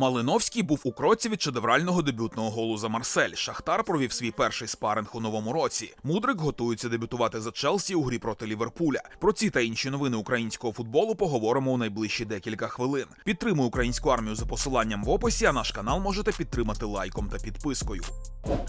Малиновський був у кроці від шедеврального дебютного голу за Марсель. Шахтар провів свій перший спаринг у новому році. Мудрик готується дебютувати за Челсі у грі проти Ліверпуля. Про ці та інші новини українського футболу поговоримо у найближчі декілька хвилин. Підтримуй українську армію за посиланням в описі, а наш канал можете підтримати лайком та підпискою.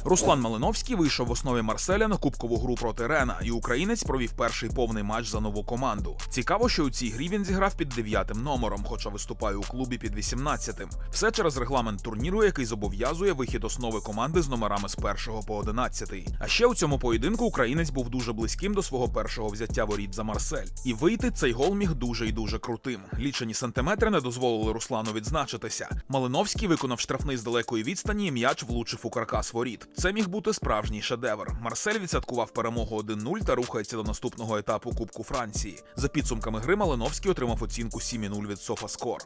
Руслан Малиновський вийшов в основі Марселя на кубкову гру проти Рена, і українець провів перший повний матч за нову команду. Цікаво, що у цій грі він зіграв під дев'ятим номером, хоча виступає у клубі під 18-тим. Все через регламент турніру, який зобов'язує вихід основи команди з номерами з 1 по 11. А ще у цьому поєдинку українець був дуже близьким до свого першого взяття воріт за Марсель. І вийти цей гол міг дуже і дуже крутим. Лічені сантиметри не дозволили Руслану відзначитися. Малиновський виконав штрафний з далекої відстані, і м'яч влучив у каркас воріт. Це міг бути справжній шедевр. Марсель відсвяткував перемогу 1-0 та рухається до наступного етапу Кубку Франції. За підсумками гри Малиновський отримав оцінку 7,0 від Софаскор.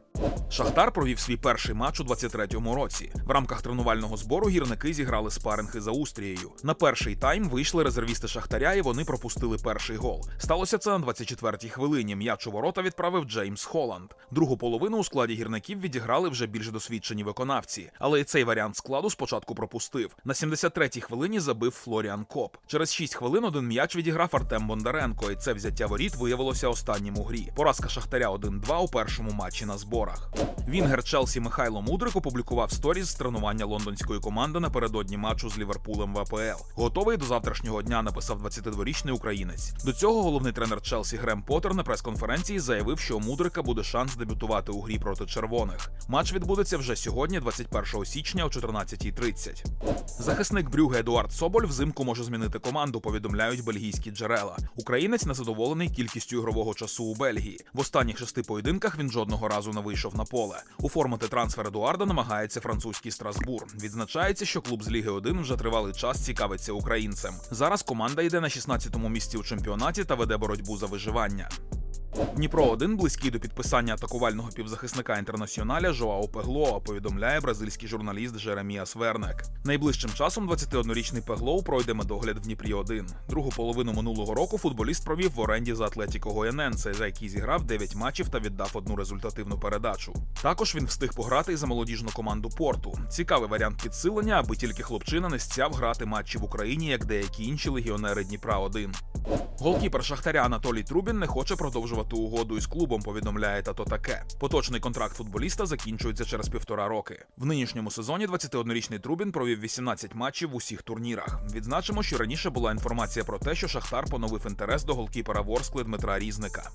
Шахтар провів свій перший матч у 23-му році. В рамках тренувального збору гірники зіграли спаринги за Устрією. На перший тайм вийшли резервісти Шахтаря, і вони пропустили перший гол. Сталося це на 24-й хвилині. М'яч у ворота відправив Джеймс Холланд. Другу половину у складі гірників відіграли вже більш досвідчені виконавці. Але і цей варіант складу спочатку пропустив. На 73-й хвилині забив Флоріан Коп. Через 6 хвилин один м'яч відіграв Артем Бондаренко, і це взяття воріт виявилося останнім у грі. Поразка Шахтаря 1-2 у першому матчі на зборах. Вінгер Челсі Михайло Мудрик опублікував сторіз з тренування лондонської команди напередодні матчу з Ліверпулем в АПЛ. Готовий до завтрашнього дня написав 22-річний українець. До цього головний тренер Челсі Грем Поттер на прес-конференції заявив, що у Мудрика буде шанс дебютувати у грі проти червоних. Матч відбудеться вже сьогодні, 21 січня о 14.30. Захисник Брюге Едуард Соболь взимку може змінити команду. Повідомляють бельгійські джерела. Українець незадоволений кількістю ігрового часу у Бельгії. В останніх шести поєдинках він жодного разу не вийшов на поле. Оформити трансфер Едуарда намагається французький Страсбур. Відзначається, що клуб з Ліги 1 вже тривалий час цікавиться українцем. Зараз команда йде на 16-му місці у чемпіонаті та веде боротьбу за виживання. Дніпро 1 близький до підписання атакувального півзахисника інтернаціоналя Жоао Пеглоа, повідомляє бразильський журналіст Жереміас Вернек. Найближчим часом 21-річний Пеглоу пройде медогляд в Дніпрі 1 Другу половину минулого року футболіст провів в оренді за Атлетіко Гояненсе, за який зіграв 9 матчів та віддав одну результативну передачу. Також він встиг пограти і за молодіжну команду Порту. Цікавий варіант підсилення, аби тільки хлопчина не стяв грати матчі в Україні, як деякі інші легіонери Дніпра 1 Голкіпер Шахтаря Анатолій Трубін не хоче продовжувати угоду із клубом, повідомляє тато таке. Поточний контракт футболіста закінчується через півтора роки. В нинішньому сезоні 21-річний Трубін провів 18 матчів в усіх турнірах. Відзначимо, що раніше була інформація про те, що Шахтар поновив інтерес до голкіпера Ворскли Дмитра Різника.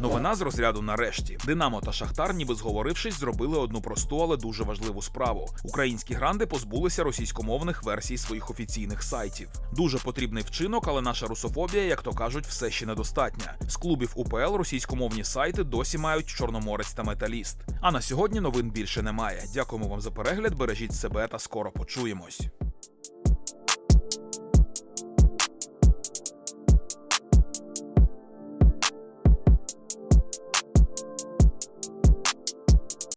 Новина з розряду нарешті. Динамо та Шахтар, ніби зговорившись, зробили одну просту, але дуже важливу справу. Українські гранди позбулися російськомовних версій своїх офіційних сайтів. Дуже потрібний вчинок, але наша русофобія, як то кажуть, все ще недостатня. З клубів УПЛ російськомовні сайти досі мають Чорноморець та Металіст. А на сьогодні новин більше немає. Дякуємо вам за перегляд. Бережіть себе та скоро почуємось.